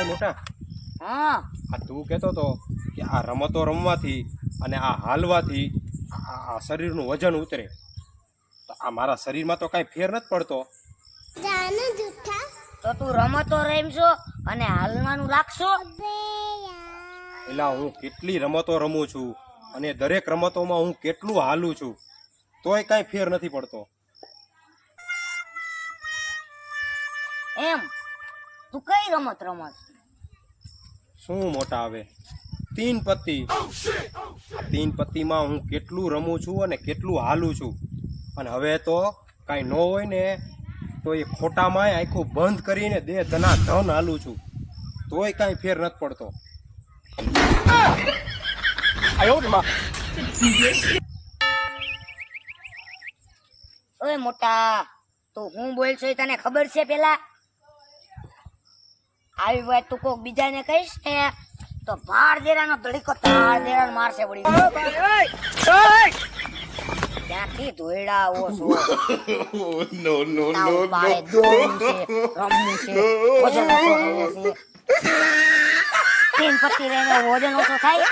એ મોટા. હા. આ તું કહેતો તો કે આ રમતો રમવાથી અને આ હાલવાથી આ આ શરીરનું વજન ઉતરે. તો આ મારા શરીરમાં તો કાંઈ ફેર નથી પડતો. તો તું રમતો રમશો અને હાલવાનું રાખશો? એટલે હું કેટલી રમતો રમું છું અને દરેક રમતોમાં હું કેટલું હાલું છું. તોય કાંઈ ફેર નથી પડતો. એમ? તું કઈ રમત રમત? શું મોટા આવે? તીન પત્તી. તીન પત્તીમાં હું કેટલું રમું છું અને કેટલું હાલું છું. અને હવે તો કાંઈ ન હોય ને તો એ ખોટામાં આખું બંધ કરીને દે ધના ધન હાલું છું. તોય કાંઈ ફેર નથી પડતો. ઓય મોટા તો હું બોલશો એ તને ખબર છે પેલા? આવી વાત તું કોક બીજાને કહીશ ને તો ભાર દેરાનો ધડીકો તાર દેરાનો મારશે વળી. ત્યાંથી ધોયડા આવો છો? નો નો નો પાડે, દોડવું છે રમવું છે વજન ઓછો છે. તીન પત્તી રહીને વજન ઓછો થાય.